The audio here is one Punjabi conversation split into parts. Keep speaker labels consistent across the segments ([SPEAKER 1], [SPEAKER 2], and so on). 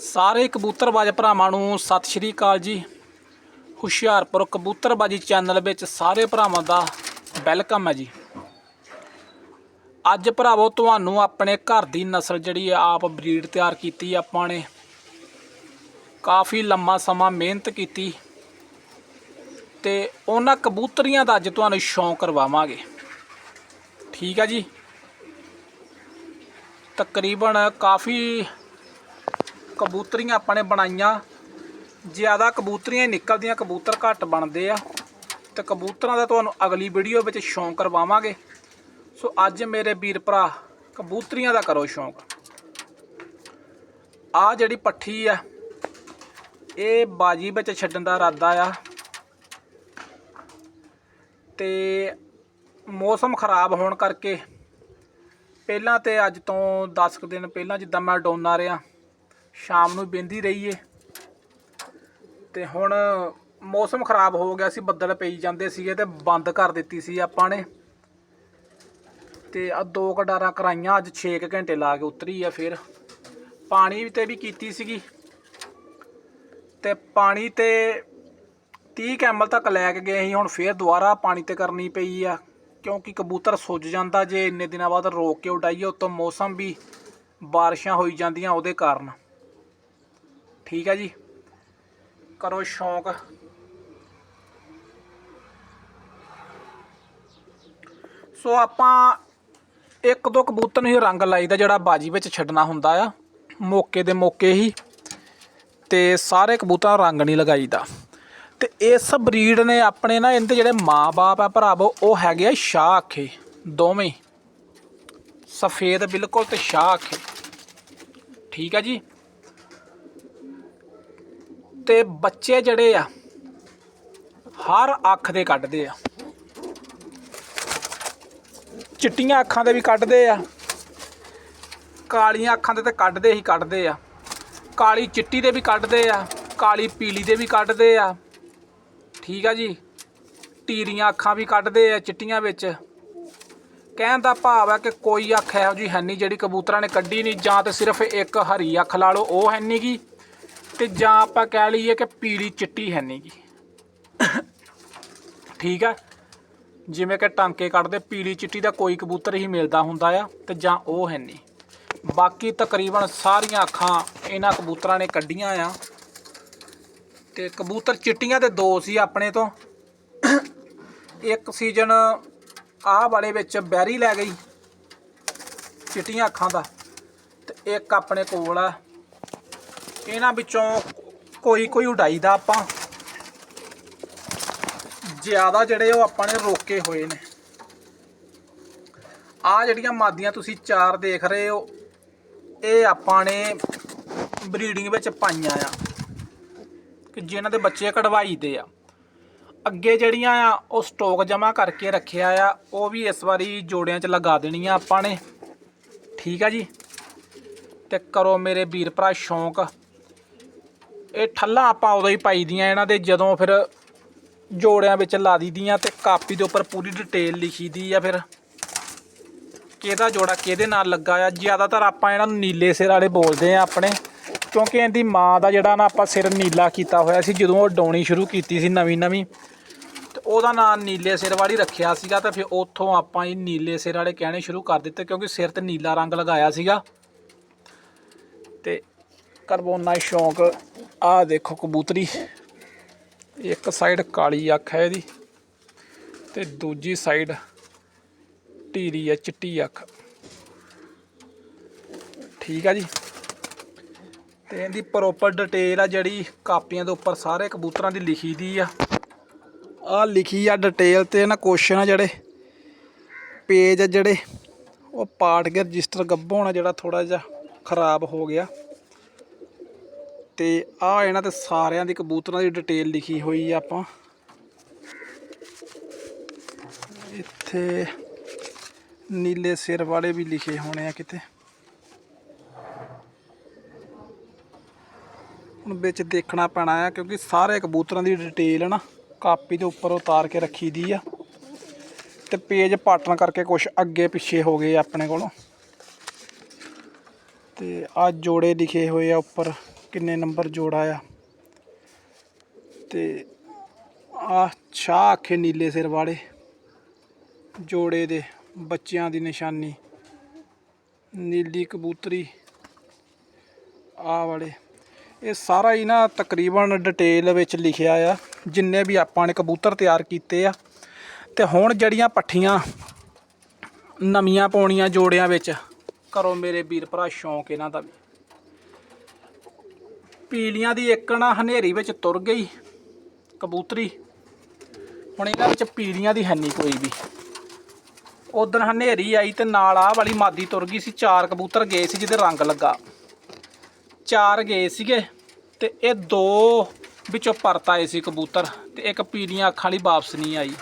[SPEAKER 1] ਸਾਰੇ ਕਬੂਤਰਬਾਜ਼ ਭਰਾਵਾਂ ਨੂੰ ਸਤਿ ਸ਼੍ਰੀ ਅਕਾਲ ਜੀ। ਹੁਸ਼ਿਆਰਪੁਰ ਕਬੂਤਰਬਾਜੀ ਚੈਨਲ ਵਿੱਚ ਸਾਰੇ ਭਰਾਵਾਂ ਦਾ ਵੈਲਕਮ ਹੈ ਜੀ। ਅੱਜ ਭਰਾਵੋ, ਤੁਹਾਨੂੰ ਆਪਣੇ ਘਰ ਦੀ ਨਸਲ ਜਿਹੜੀ ਹੈ ਆਪ ਬਰੀਡ ਤਿਆਰ ਕੀਤੀ ਆਪਾਂ ਨੇ। ਕਾਫੀ ਲੰਮਾ ਸਮਾਂ ਮਿਹਨਤ ਕੀਤੀ ਤੇ ਉਹਨਾਂ ਕਬੂਤਰੀਆਂ ਦਾ ਅੱਜ ਤੁਹਾਨੂੰ ਸ਼ੌਂਕ ਕਰਵਾਵਾਂਗੇ। ਠੀਕ ਹੈ ਜੀ। ਤਕਰੀਬਨ ਕਾਫੀ ਕਬੂਤਰੀਆਂ ਆਪਾਂ ਨੇ ਬਣਾਈਆਂ। ਜ਼ਿਆਦਾ ਕਬੂਤਰੀਆਂ ਹੀ ਨਿਕਲਦੀਆਂ, ਕਬੂਤਰ ਘੱਟ ਬਣਦੇ ਆ। ਤੇ ਕਬੂਤਰਾਂ ਦਾ ਤੁਹਾਨੂੰ ਅਗਲੀ ਵੀਡੀਓ ਵਿੱਚ ਸ਼ੌਂਕ ਕਰਵਾਵਾਂਗੇ। ਸੋ ਅੱਜ ਮੇਰੇ ਵੀਰ ਭਰਾ, ਕਬੂਤਰੀਆਂ ਦਾ ਕਰੋ ਸ਼ੌਂਕ। ਆ ਜਿਹੜੀ ਪੱਠੀ ਆ, ਇਹ ਬਾਜੀ ਵਿੱਚ ਛੱਡਣ ਦਾ ਇਰਾਦਾ ਆ। ਤੇ ਮੌਸਮ ਖਰਾਬ ਹੋਣ ਕਰਕੇ, ਪਹਿਲਾਂ ਤੇ ਅੱਜ ਤੋਂ 10 ਕੁ ਦਿਨ ਪਹਿਲਾਂ ਜਿੱਦਾਂ ਮੈਂ ਡੋਨਾ ਰਿਹਾ ਸ਼ਾਮ ਨੂੰ ਬਿੰਦੀ ਰਹੀਏ। ਤੇ ਹੁਣ ਮੌਸਮ ਖਰਾਬ ਹੋ ਗਿਆ ਸੀ, ਬੱਦਲ ਪਈ ਜਾਂਦੇ ਸੀਗੇ ਤੇ ਬੰਦ ਕਰ ਦਿੱਤੀ ਸੀ ਆਪਾਂ ਨੇ। ਤੇ ਆ ਦੋ ਕਡਾਰਾਂ ਕਰਾਈਆਂ, ਅੱਜ 6 ਘੰਟੇ ਲਾ ਕੇ ਉਤਰੀ ਆ ਫਿਰ। ਪਾਣੀ ਤੇ ਵੀ ਕੀਤੀ ਸੀਗੀ। ਤੇ ਪਾਣੀ ਤੇ 30 ਕੈਮਲ ਤੱਕ ਲੈ ਕੇ ਗਏ ਸੀ, ਹੁਣ ਫੇਰ ਦੁਬਾਰਾ ਪਾਣੀ ਤੇ ਕਰਨੀ ਪਈ ਆ। ਕਿਉਂਕਿ ਕਬੂਤਰ ਸੁੱਜ ਜਾਂਦਾ ਜੇ, ਇੰਨੇ ਦਿਨਾਂ ਬਾਅਦ ਰੋਕ ਕੇ ਉਡਾਈਏ, ਉਤੋਂ ਮੌਸਮ ਵੀ ਬਾਰਿਸ਼ਾਂ ਹੋਈ ਜਾਂਦੀਆਂ ਉਹਦੇ ਕਾਰਨ। ਠੀਕ ਹੈ ਜੀ। ਕਰੋ ਸ਼ੌਂਕ। ਸੋ ਆਪਾਂ ਇੱਕ ਦੋ ਕਬੂਤਰ ਨੂੰ ਹੀ ਰੰਗ ਲਾਈਦਾ ਜਿਹੜਾ ਬਾਜੀ ਵਿੱਚ ਛੱਡਣਾ ਹੁੰਦਾ ਆ। ਮੌਕੇ ਦੇ ਮੌਕੇ ਹੀ ਤੇ ਸਾਰੇ ਕਬੂਤਰਾਂ ਰੰਗ ਨਹੀਂ ਲਗਾਈਦਾ। ਤੇ ਇਸ ਬਰੀਡ ਨੇ ਆਪਣੇ ਨਾ ਇਹਦੇ ਜਿਹੜੇ ਮਾਪੇ ਆ ਭਰਾਵੋ, ਉਹ ਹੈਗੇ ਆ ਸ਼ਾਹ ਅੱਖੇ ਦੋਵੇਂ ਸਫੇਦ ਬਿਲਕੁਲ ਤੇ ਸ਼ਾਹ ਅੱਖੇ ਠੀਕ ਹੈ ਜੀ। ਤੇ ਬੱਚੇ ਜਿਹੜੇ ਆ, ਹਰ ਅੱਖ ਦੇ ਕੱਢਦੇ ਆ। ਚਿੱਟੀਆਂ ਅੱਖਾਂ ਦੇ ਵੀ ਕੱਢਦੇ ਆ, ਕਾਲੀਆਂ ਅੱਖਾਂ ਦੇ ਤੇ ਕੱਢਦੇ ਹੀ ਕੱਢਦੇ ਆ। ਕਾਲੀ ਚਿੱਟੀ ਦੇ ਵੀ ਕੱਢਦੇ ਆ, ਕਾਲੀ ਪੀਲੀ ਦੇ ਵੀ ਕੱਢਦੇ ਆ। ਠੀਕ ਆ ਜੀ? ਟੀਰੀਆਂ ਅੱਖਾਂ ਵੀ ਕੱਢਦੇ ਆ ਚਿੱਟੀਆਂ ਵਿੱਚ। ਕਹਿਣ ਦਾ ਭਾਵ ਹੈ ਕਿ ਕੋਈ ਅੱਖ ਇਹੋ ਜੀ ਹੈ ਨਹੀਂ ਜਿਹੜੀ ਕਬੂਤਰਾਂ ਨੇ ਕੱਢੀ ਨਹੀਂ, ਜਾਂ ਤੇ ਸਿਰਫ ਇੱਕ ਹਰੀ ਅੱਖ ਲਾ ਲਓ, ਉਹ ਹੈ ਨਹੀਂ ਗੀ। ਤੇ ਜਾਂ ਆਪਾਂ ਕਹਿ ਲਈਏ ਕਿ ਪੀਲੀ ਚਿੱਟੀ ਹੈ ਨਹੀਂਗੀ ਠੀਕ ਆ? ਜਿਵੇਂ ਕਿ ਟਾਂਕੇ ਕੱਢਦੇ, ਪੀਲੀ ਚਿੱਟੀ ਦਾ ਕੋਈ ਕਬੂਤਰ ਹੀ ਮਿਲਦਾ ਹੁੰਦਾ ਆ ਤੇ ਜਾਂ ਉਹ ਹੈ ਨਹੀਂ ਬਾਕੀ ਤਕਰੀਬਨ ਸਾਰੀਆਂ ਅੱਖਾਂ ਇਹਨਾਂ ਕਬੂਤਰਾਂ ਨੇ ਕੱਢੀਆਂ ਆ। ਤੇ ਕਬੂਤਰ ਚਿੱਟੀਆਂ ਤੇ ਦੋ ਸੀ ਆਪਣੇ ਤੋਂ। ਇੱਕ ਸੀਜ਼ਨ ਆਹ ਵਾਲੇ ਵਿੱਚ ਬੈਰੀ ਲੈ ਗਈ ਚਿੱਟੀਆਂ ਅੱਖਾਂ ਦਾ ਤੇ ਇੱਕ ਆਪਣੇ ਕੋਲ ਆ। ਇਹਨਾਂ ਵਿੱਚੋਂ ਕੋਈ ਕੋਈ ਉਡਾਈਦਾ ਆਪਾਂ। ਜ਼ਿਆਦਾ ਜਿਹੜੇ ਉਹ ਆਪਾਂ ਨੇ ਰੋਕੇ ਹੋਏ ਨੇ। ਆ ਜਿਹੜੀਆਂ ਮਾਦੀਆਂ ਤੁਸੀਂ ਚਾਰ ਦੇਖ ਰਹੇ ਹੋ, ਇਹ ਆਪਾਂ ਨੇ ਬਰੀਡਿੰਗ ਵਿੱਚ ਪਾਈਆਂ ਆ। ਕਿ ਜਿਨ੍ਹਾਂ ਦੇ ਬੱਚੇ ਕਢਵਾਈ ਦੇ ਆ। ਅੱਗੇ ਜਿਹੜੀਆਂ ਆ, ਉਹ ਸਟਾਕ ਜਮਾ ਕਰਕੇ ਰੱਖਿਆ ਆ, ਉਹ ਵੀ ਇਸ ਵਾਰੀ ਜੋੜਿਆਂ 'ਚ ਲਗਾ ਦੇਣੀਆਂ ਆਪਾਂ ਨੇ। ਠੀਕ ਆ ਜੀ? ਤੇ ਕਰੋ ਮੇਰੇ ਵੀਰ ਭਰਾ ਸ਼ੌਂਕ। ਇਹ ਠੱਲਾਂ ਆਪਾਂ ਉਦੋਂ ਹੀ ਪਾਈ ਦੀਆਂ ਇਹਨਾਂ ਦੇ, ਜਦੋਂ ਫਿਰ ਜੋੜਿਆਂ ਵਿੱਚ ਲਾ ਦੀਦੀਆਂ ਤੇ ਕਾਪੀ ਦੇ ਉੱਪਰ ਪੂਰੀ ਡਿਟੇਲ ਲਿਖੀ ਦੀ ਆ ਫਿਰ। ਕਿਹਦਾ ਜੋੜਾ ਕਿਹਦੇ ਨਾਲ ਲੱਗਾ ਆ, ਜ਼ਿਆਦਾਤਰ ਆਪਾਂ ਇਹਨਾਂ ਨੂੰ ਨੀਲੇ ਸਿਰ ਵਾਲੇ ਬੋਲਦੇ ਆ ਆਪਣੇ, ਕਿਉਂਕਿ ਇਹਦੀ ਮਾਂ ਦਾ ਜਿਹੜਾ ਨਾ ਆਪਾਂ ਸਿਰ ਨੀਲਾ ਕੀਤਾ ਹੋਇਆ ਸੀ, ਜਦੋਂ ਉਹ ਡਾਉਣੀ ਸ਼ੁਰੂ ਕੀਤੀ ਸੀ ਨਵੀਂ ਨਵੀਂ, ਤੇ ਉਹਦਾ ਨਾਮ ਨੀਲੇ ਸਿਰ ਵਾਲੀ ਰੱਖਿਆ ਸੀਗਾ, ਤੇ ਫਿਰ ਉੱਥੋਂ ਆਪਾਂ ਇਹ ਨੀਲੇ ਸਿਰ ਵਾਲੇ ਕਹਿਣੇ ਸ਼ੁਰੂ ਕਰ ਦਿੱਤੇ, ਕਿਉਂਕਿ ਸਿਰ ਤੇ ਨੀਲਾ ਰੰਗ ਲਗਾਇਆ ਸੀਗਾ। ਤੇ ਕਰਬੋਨਾ ਸ਼ੌਂਕ ਆਹ ਦੇਖੋ ਕਬੂਤਰੀ। ਇੱਕ ਸਾਈਡ ਕਾਲੀ ਅੱਖ ਹੈ ਇਹਦੀ ਤੇ ਦੂਜੀ ਸਾਈਡ ਢੀਰੀ ਹੈ, ਚਿੱਟੀ ਅੱਖ। ਠੀਕ ਆ ਜੀ। ਤੇ ਇਹਦੀ ਪ੍ਰੋਪਰ ਡਿਟੇਲ ਆ ਜਿਹੜੀ ਕਾਪੀਆਂ ਦੇ ਉੱਪਰ ਸਾਰੇ ਕਬੂਤਰਾਂ ਦੀ ਲਿਖੀ ਦੀ ਆ। ਆ ਲਿਖੀ ਆ ਡਿਟੇਲ ਤੇ ਨਾ ਕੁਐਸਚਨ ਆ ਜਿਹੜੇ। ਪੇਜ ਆ ਜਿਹੜੇ। ਉਹ ਪਾਠ ਕੇ ਰਜਿਸਟਰ ਗੱਭੋ ਹੋਣਾ ਜਿਹੜਾ ਥੋੜਾ ਜਿਹਾ ਖਰਾਬ ਹੋ ਗਿਆ। ਤੇ ਆ ਇਹਨਾਂ ਤੇ ਸਾਰਿਆਂ ਦੀ ਕਬੂਤਰਾਂ ਦੀ ਡਿਟੇਲ ਲਿਖੀ ਹੋਈ ਆ ਆਪਾਂ। ਇੱਥੇ ਨੀਲੇ ਸਿਰ ਵਾਲੇ ਵੀ ਲਿਖੇ ਹੋਣੇ ਆ ਕਿਤੇ। ਹੁਣ ਵਿੱਚ ਦੇਖਣਾ ਪੈਣਾ ਆ ਕਿਉਂਕਿ ਸਾਰੇ ਕਬੂਤਰਾਂ ਦੀ ਡਿਟੇਲ ਨਾ, ਕਾਪੀ ਦੇ ਉੱਪਰ ਉਤਾਰ ਕੇ ਰੱਖੀ ਦੀ ਆ। ਤੇ ਪੇਜ ਪਾਟਣ ਕਰਕੇ ਕੁਝ ਅੱਗੇ ਪਿੱਛੇ ਹੋ ਗਏ ਆਪਣੇ ਕੋਲੋਂ। ਤੇ ਆ ਜੋੜੇ ਲਿਖੇ ਹੋਏ ਆ ਉੱਪਰ। ਕਿੰਨੇ ਨੰਬਰ ਜੋੜਾ ਆ ਤੇ ਆ ਸ਼ਾਹ ਆਖੇ ਨੀਲੇ ਸਿਰ ਵਾਲੇ ਜੋੜੇ ਦੇ ਬੱਚਿਆਂ ਦੀ ਨਿਸ਼ਾਨੀ। ਨੀਲੀ ਕਬੂਤਰੀ ਆ ਵਾਲੇ। ਇਹ ਸਾਰਾ ਹੀ ਨਾ ਤਕਰੀਬਨ ਡਿਟੇਲ ਵਿੱਚ ਲਿਖਿਆ ਆ, ਜਿੰਨੇ ਵੀ ਆਪਾਂ ਨੇ ਕਬੂਤਰ ਤਿਆਰ ਕੀਤੇ ਆ। ਤੇ ਹੁਣ ਜਿਹੜੀਆਂ ਪੱਠੀਆਂ ਨਵੀਆਂ ਪਾਉਣੀਆਂ ਜੋੜਿਆਂ ਵਿੱਚ ਕਰੋ ਮੇਰੇ ਵੀਰ ਭਰਾ ਸ਼ੌਂਕ ਇਹਨਾਂ ਦਾ ਵੀ। ਪੀਲੀਆਂ ਦੀ ਇੱਕ ਨਾ ਹਨੇਰੀ ਵਿੱਚ ਤੁਰ ਗਈ ਕਬੂਤਰੀ। ਹੁਣ ਇਹਨਾਂ ਵਿੱਚ ਪੀਲੀਆਂ ਦੀ ਹੈ ਕੋਈ ਵੀ। ਉਦੋਂ ਹਨੇਰੀ ਆਈ ਤੇ ਨਾਲ ਆਹ ਵਾਲੀ ਮਾਦੀ ਤੁਰ ਗਈ ਸੀ, ਚਾਰ ਕਬੂਤਰ ਗਏ ਸੀ ਜਿਹਦੇ ਰੰਗ ਲੱਗਾ। ਚਾਰ ਗਏ ਸੀਗੇ ਤੇ ਇਹ ਦੋ ਵਿੱਚੋਂ ਪਰਤ ਆਏ ਸੀ ਕਬੂਤਰ ਤੇ ਇੱਕ ਪੀਲੀਆਂ ਅੱਖਾਂ ਵਾਲੀ ਵਾਪਸ ਨਹੀਂ ਆਈ।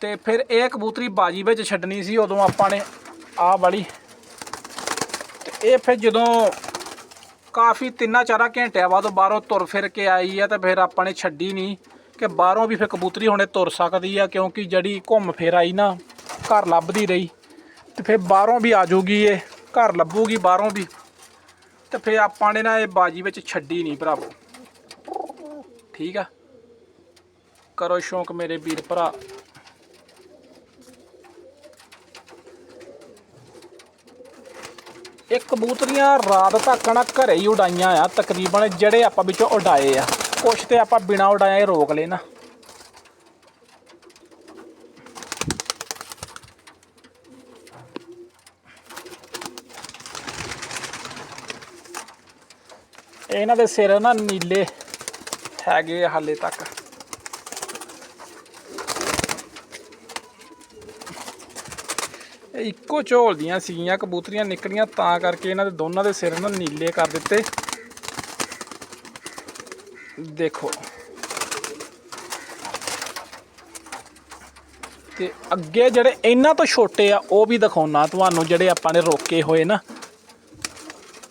[SPEAKER 1] ਤੇ ਫਿਰ ਇਹ ਕਬੂਤਰੀ ਬਾਜੀ ਵਿੱਚ ਛੱਡਣੀ ਸੀ, ਉਦੋਂ ਆਪਾਂ ਨੇ ਆਹ ਵਾਲੀ। ਤੇ ਇਹ ਫਿਰ ਜਦੋਂ ਕਾਫੀ ਤਿੰਨਾਂ ਚਾਰਾਂ ਘੰਟਿਆਂ ਬਾਅਦ ਉਹ ਬਾਹਰੋਂ ਤੁਰ ਫਿਰ ਕੇ ਆਈ ਆ ਤੇ ਫਿਰ ਆਪਾਂ ਨੇ ਛੱਡੀ ਨਹੀਂ ਕਿ ਬਾਹਰੋਂ ਵੀ ਫਿਰ ਕਬੂਤਰੀ ਹੁਣੇ ਤੁਰ ਸਕਦੀ ਆ, ਕਿਉਂਕਿ ਜਿਹੜੀ ਘੁੰਮ ਫਿਰ ਆਈ ਨਾ, ਘਰ ਲੱਭਦੀ ਰਹੀ। ਤੇ ਫਿਰ ਬਾਹਰੋਂ ਵੀ ਆ ਜਾਊਗੀ ਇਹ, ਘਰ ਲੱਭੂਗੀ ਬਾਹਰੋਂ ਵੀ। ਤੇ ਫਿਰ ਆਪਾਂ ਨੇ ਨਾ ਇਹ ਬਾਜੀ ਵਿੱਚ ਛੱਡੀ ਨਹੀਂ ਭਰਾਵੋ ਠੀਕ ਆ? ਕਰੋ ਸ਼ੌਂਕ ਮੇਰੇ ਵੀਰ ਭਰਾ। ਇਹ ਕਬੂਤਰੀਆਂ ਰਾਤ ਤੱਕ ਨਾ ਘਰੇ ਹੀ ਉਡਾਈਆਂ ਆ, ਤਕਰੀਬਨ ਜਿਹੜੇ ਆਪਾਂ ਵਿੱਚੋਂ ਉਡਾਏ ਆ। ਕੁਛ ਤੇ ਆਪਾਂ ਬਿਨਾ ਉਡਾਏ ਰੋਕ ਲਏ ਨਾ ਇਹਨਾਂ ਦੇ ਸਿਰ ਨਾ ਨੀਲੇ ਹੈਗੇ ਆ ਹਾਲੇ ਤੱਕ। ਇਹ ਇੱਕੋ ਝੋਲ ਦੀਆਂ ਸੀਗੀਆਂ, ਕਬੂਤਰੀਆਂ ਨਿਕਲੀਆਂ ਤਾਂ ਕਰਕੇ ਇਹਨਾਂ ਦੇ ਦੋਨਾਂ ਦੇ ਸਿਰ ਨੂੰ ਨੀਲੇ ਕਰ ਦਿੱਤੇ। ਦੇਖੋ। ਤੇ ਅੱਗੇ ਜਿਹੜੇ ਇਹਨਾਂ ਤੋਂ ਛੋਟੇ ਆ, ਉਹ ਵੀ ਦਿਖਾਉਣਾ ਤੁਹਾਨੂੰ, ਜਿਹੜੇ ਆਪਾਂ ਨੇ ਰੋਕੇ ਹੋਏ ਨਾ।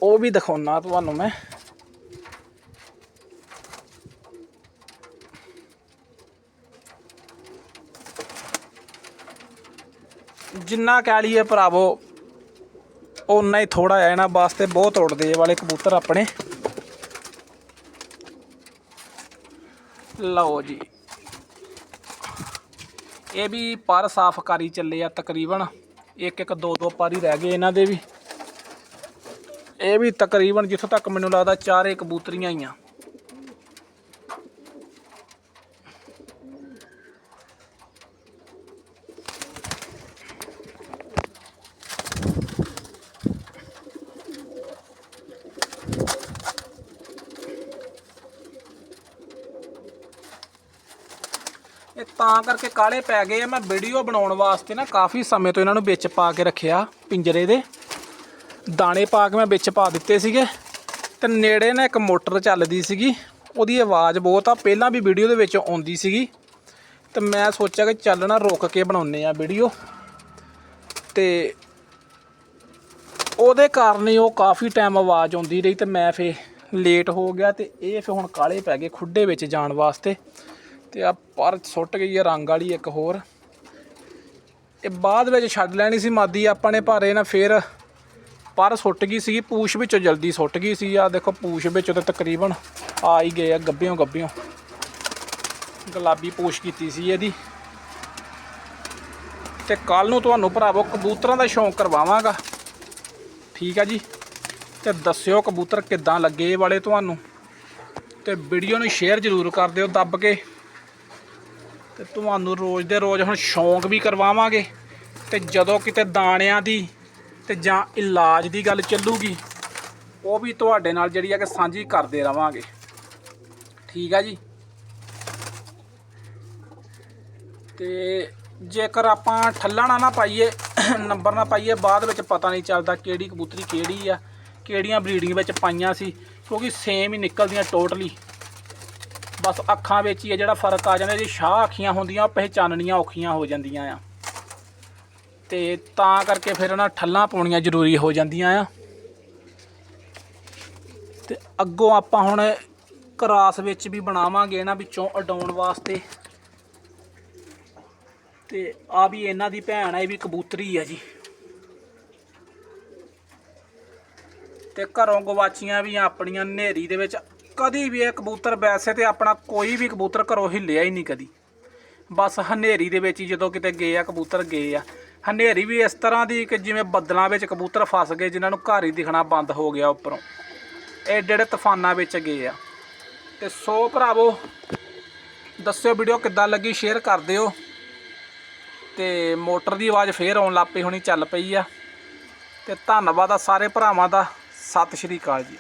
[SPEAKER 1] ਉਹ ਵੀ ਦਿਖਾਉਣਾ ਤੁਹਾਨੂੰ ਮੈਂ। ਜਿੰਨਾ ਕਹਿ ਲਈਏ ਭਰਾਵੋ, ਓਨਾ ਹੀ ਥੋੜਾ ਹੈ ਇਹਨਾਂ ਵਾਸਤੇ ਬਹੁਤ ਉੜਦੇ ਇਹ ਵਾਲੇ ਕਬੂਤਰ ਆਪਣੇ। ਲਓ ਜੀ। ਇਹ ਵੀ ਪਰ ਸਾਫ਼ ਕਰੀ ਚੱਲੇ ਆ ਤਕਰੀਬਨ। ਇੱਕ ਇੱਕ ਦੋ ਦੋ ਪਰ ਹੀ ਰਹਿ ਗਏ ਇਹਨਾਂ ਦੇ ਵੀ। ਇਹ ਵੀ ਤਕਰੀਬਨ ਜਿੱਥੋਂ ਤੱਕ ਮੈਨੂੰ ਲੱਗਦਾ ਚਾਰੇ ਕਬੂਤਰੀਆਂ ਹੀ ਆ। ਤਾਂ ਕਰਕੇ ਕਾਲੇ ਪੈ ਗਏ ਆ। ਮੈਂ ਵੀਡੀਓ ਬਣਾਉਣ ਵਾਸਤੇ ਨਾ ਕਾਫੀ ਸਮੇਂ ਤੋਂ ਇਹਨਾਂ ਨੂੰ ਵਿੱਚ ਪਾ ਕੇ ਰੱਖਿਆ ਪਿੰਜਰੇ ਦੇ। ਦਾਣੇ ਪਾ ਕੇ ਮੈਂ ਵਿੱਚ ਪਾ ਦਿੱਤੇ ਸੀਗੇ। ਤੇ ਨੇੜੇ ਨਾ ਇੱਕ ਮੋਟਰ ਚੱਲਦੀ ਸੀਗੀ। ਉਹਦੀ ਆਵਾਜ਼ ਬਹੁਤ ਆ। ਪਹਿਲਾਂ ਵੀ ਵੀਡੀਓ ਦੇ ਵਿੱਚ ਆਉਂਦੀ ਸੀਗੀ। ਤੇ ਮੈਂ ਸੋਚਿਆ ਕਿ ਚੱਲ ਨਾ ਰੁਕ ਕੇ ਬਣਾਉਨੇ ਆ ਵੀਡੀਓ ਤੇ ਉਹਦੇ ਕਾਰਨ ਹੀ ਉਹ ਕਾਫੀ ਟਾਈਮ ਆਵਾਜ਼ ਆਉਂਦੀ ਰਹੀ ਤੇ ਮੈਂ ਫੇ ਲੇਟ ਹੋ ਗਿਆ ਤੇ ਇਹ ਫੇ ਹੁਣ ਕਾਲੇ ਪੈ ਗਏ ਖੁੱਡੇ ਵਿੱਚ ਜਾਣ ਵਾਸਤੇ। ਤੇ ਆ ਪਰ ਸੁੱਟ ਗਈ ਆ ਰੰਗ ਵਾਲੀ ਇੱਕ ਹੋਰ। ਇਹ ਬਾਅਦ ਵਿੱਚ ਛੱਡ ਲੈਣੀ ਸੀ ਮਾਦੀ, ਆਪਾਂ ਨੇ ਭਾਰੇ ਨਾ ਫੇਰ ਪਰ ਸੁੱਟ ਗਈ ਸੀ ਪੂਛ ਵਿੱਚੋਂ ਜਲਦੀ ਸੁੱਟ ਗਈ ਸੀ। ਆ ਦੇਖੋ ਪੂਛ ਵਿੱਚੋਂ ਤਾਂ ਤਕਰੀਬਨ ਆ ਹੀ ਗਏ ਆ ਗੱਬਿਓਂ ਗੱਬਿਓਂ ਗੁਲਾਬੀ ਪੂਛ ਕੀਤੀ ਸੀ ਇਹਦੀ। ਤੇ ਕੱਲ ਨੂੰ ਤੁਹਾਨੂੰ ਭਰਾਵੋ ਕਬੂਤਰਾਂ ਦਾ ਸ਼ੌਂਕ ਕਰਵਾਵਾਂਗਾ। ਠੀਕ ਆ ਜੀ? ਤੇ ਦੱਸਿਓ ਕਬੂਤਰ ਕਿੱਦਾਂ ਲੱਗੇ ਇਹ ਵਾਲੇ ਤੁਹਾਨੂੰ। ਤੇ ਵੀਡੀਓ ਨੂੰ ਸ਼ੇਅਰ ਜ਼ਰੂਰ ਕਰ ਦਿਓ ਦੱਬ ਕੇ। ਤੇ ਤੁਹਾਨੂੰ ਰੋਜ਼ ਦੇ ਰੋਜ਼ ਹੁਣ ਸ਼ੌਂਕ ਵੀ ਕਰਵਾਵਾਂਗੇ ਤੇ ਜਦੋਂ ਕਿਤੇ ਦਾਣਿਆਂ ਦੀ ਤੇ ਜਾਂ ਇਲਾਜ ਦੀ ਗੱਲ ਚੱਲੂਗੀ, ਉਹ ਵੀ ਤੁਹਾਡੇ ਨਾਲ ਜਿਹੜੀ ਆ ਕਿ ਸਾਂਝੀ ਕਰਦੇ ਰਵਾਂਗੇ। ਠੀਕ ਆ ਜੀ? ਤੇ ਜੇਕਰ ਆਪਾਂ ਠੱਲਣਾ ਨਾ ਪਾਈਏ, ਨੰਬਰ ਨਾ ਪਾਈਏ, ਬਾਅਦ ਵਿੱਚ ਪਤਾ ਨਹੀਂ ਚੱਲਦਾ ਕਿਹੜੀ ਕਬੂਤਰੀ ਕਿਹੜੀ ਆ, ਕਿਹੜੀਆਂ ਬਰੀਡਿੰਗ ਵਿੱਚ ਪਾਈਆਂ ਸੀ, ਕਿਉਂਕਿ ਸੇਮ ਹੀ ਨਿਕਲਦੀਆਂ ਟੋਟਲੀ ਬਸ ਅੱਖਾਂ ਵਿੱਚ ਹੀ ਆ, ਜਿਹੜਾ ਫ਼ਰਕ ਆ ਜਾਂਦਾ ਜੇ ਸ਼ਾਹ ਅੱਖੀਆਂ ਹੁੰਦੀਆਂ, ਪਹਿਚਾਨਣੀਆਂ ਔਖੀਆਂ ਹੋ ਜਾਂਦੀਆਂ ਆ। ਤੇ ਤਾਂ ਕਰਕੇ ਫਿਰ ਨਾ ਠੱਲਾਂ ਪਾਉਣੀਆਂ ਜ਼ਰੂਰੀ ਹੋ ਜਾਂਦੀਆਂ ਆ। ਤੇ ਅੱਗੋਂ ਆਪਾਂ ਹੁਣ ਕਰਾਸ ਵਿੱਚ ਵੀ ਬਣਾਵਾਂਗੇ ਇਹਨਾਂ ਵਿੱਚੋਂ ਅਡਾਉਣ ਵਾਸਤੇ। ਤੇ ਆ ਵੀ ਇਹਨਾਂ ਦੀ ਭੈਣ ਆ, ਇਹ ਵੀ ਕਬੂਤਰੀ ਆ ਜੀ। ਤੇ ਘਰੋਂ ਗਵਾਚੀਆਂ ਵੀ ਆਪਣੀਆਂ ਨੇਰੀ ਦੇ ਵਿੱਚ ਕਦੀ ਵੀ ਇਹ ਕਬੂਤਰ ਵੈਸੇ ਤੇ ਆਪਣਾ ਕੋਈ ਵੀ ਕਬੂਤਰ ਘਰੋਂ ਹਿੱਲਿਆ ਹੀ ਨਹੀਂ ਕਦੀ। ਬਸ ਹਨੇਰੀ ਦੇ ਵਿੱਚ ਹੀ ਜਦੋਂ ਕਿਤੇ ਗਏ ਆ, ਕਬੂਤਰ ਗਏ ਆ। ਹਨੇਰੀ ਵੀ ਇਸ ਤਰ੍ਹਾਂ ਦੀ ਕਿ ਜਿਵੇਂ ਬੱਦਲਾਂ ਵਿੱਚ ਕਬੂਤਰ ਫਸ ਗਏ, ਜਿਨ੍ਹਾਂ ਨੂੰ ਘਰ ਹੀ ਦਿਖਣਾ ਬੰਦ ਹੋ ਗਿਆ ਉੱਪਰੋਂ। ਇਹ ਜਿਹੜੇ ਤੂਫਾਨਾਂ ਵਿੱਚ ਗਏ ਆ। ਤੇ ਸੋ ਭਰਾਵੋ, ਦੱਸਿਓ ਵੀਡੀਓ ਕਿੱਦਾਂ ਲੱਗੀ, ਸ਼ੇਅਰ ਕਰ ਦਿਓ। ਤੇ ਮੋਟਰ ਦੀ ਆਵਾਜ਼ ਫੇਰ ਆਉਣ ਲੱਗ ਪਈ ਹੋਣੀ, ਚੱਲ ਪਈ ਆ। ਤੇ ਧੰਨਵਾਦ ਆ ਸਾਰੇ ਭਰਾਵਾਂ ਦਾ। ਸਤਿ ਸ਼੍ਰੀ ਅਕਾਲ ਜੀ।